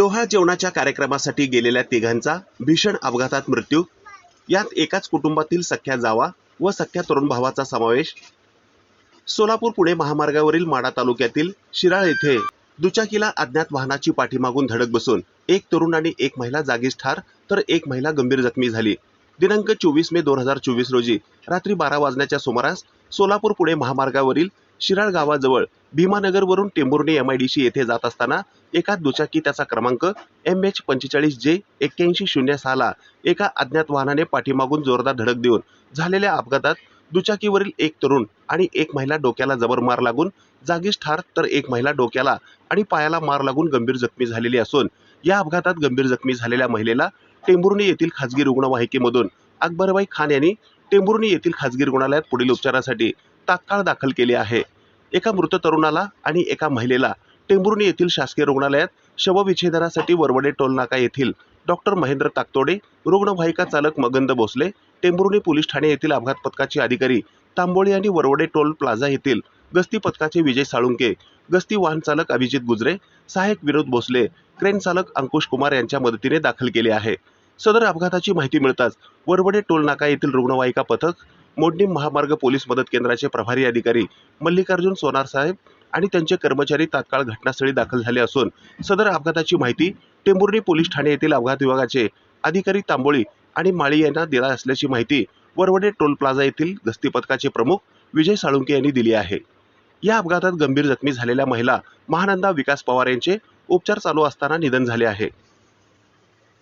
Doha जेवणाच्या कार्यक्रमासाठी गेलेल्या तिघांचा भीषण अपघातात मृत्यू. यात एकाच कुटुंबातील सख्या जावा व सख्या तरुण भावाचा समावेश. सोलापूर पुणे महामार्गावरील माडा तालुक्यातील शिराळ येथे दुचाकीला अज्ञात वाहनाची पाठीमागून धडक बसून एक तरुण आणि एक महिला जागीच ठार तर एक महिला गंभीर जखमी झाली. दिनांक चोवीस मे दोन हजार चोवीस रोजी रात्री बारा वाजण्याच्या सुमारास सोलापूर पुणे महामार्गावरील शिराळ गावाजवळ भीमानगरवरून टेंभुर्णी सी येथे जात असताना एका दुचाकी त्याचा क्रमांक एम एच पंचेचाळीस जे एक्क्याऐंशी शून्य सहाला एका अज्ञात वाहनाने पाठीमागून जोरदार धडक देऊन झालेल्या अपघातात दुचाकीवरील एक तरुण आणि एक महिला डोक्याला जबर मार लागून जागीच ठार तर एक महिला डोक्याला आणि पायाला मार लागून गंभीर जखमी झालेली असून या अपघातात गंभीर जखमी झालेल्या महिलेला टेंभुर्णी येथील खाजगी रुग्णवाहिकेमधून अकबरबाई खान यांनी टेंभुर्णी येथील खाजगी रुग्णालयात पुढील उपचारासाठी तात्काळ दाखल केले आहे. एका मृत तरुणाला आणि एका महिलेला टेंभुर्णी येथील शासकीय रुग्णालयात शवविच्छेदनासाठी वरवडे टोलनाका येथील डॉक्टर महेंद्र ताकतोडे रुग्णवाहिका चालक मगंद भोसले टेंभुर्णी पोलीस ठाणे येथील अपघात पथकाचे अधिकारी तांबोळी आणि वरवडे टोल प्लाझा येथील गस्ती पथकाचे विजय साळुंके गस्ती वाहन चालक अभिजित गुजरे सहाय्यक विनोद भोसले क्रेन चालक अंकुश कुमार यांच्या मदतीने दाखल केले आहे. सदर अपघाताची माहिती मिळताच वरवडे टोल नाका येथील रुग्णवाहिका पथक मोडणी महामार्ग पोलीस मदत केंद्राचे प्रभारी अधिकारी मल्लिकार्जुन सोनार साहेब आणि त्यांचे कर्मचारी तात्काळ घटनास्थळी दाखल झाले असून सदर अपघाताची माहिती टेंभुर्णी पोलीस ठाणे येथील अपघात विभागाचे अधिकारी तांबोळी आणि माळी यांना दिला असल्याची माहिती वरवडे टोल प्लाझा येथील गस्ती पथकाचे प्रमुख विजय साळुंके यांनी दिली आहे. या अपघातात गंभीर जखमी झालेल्या महिला महानंदा विकास पवार यांचे उपचार चालू असताना निधन झाले आहे.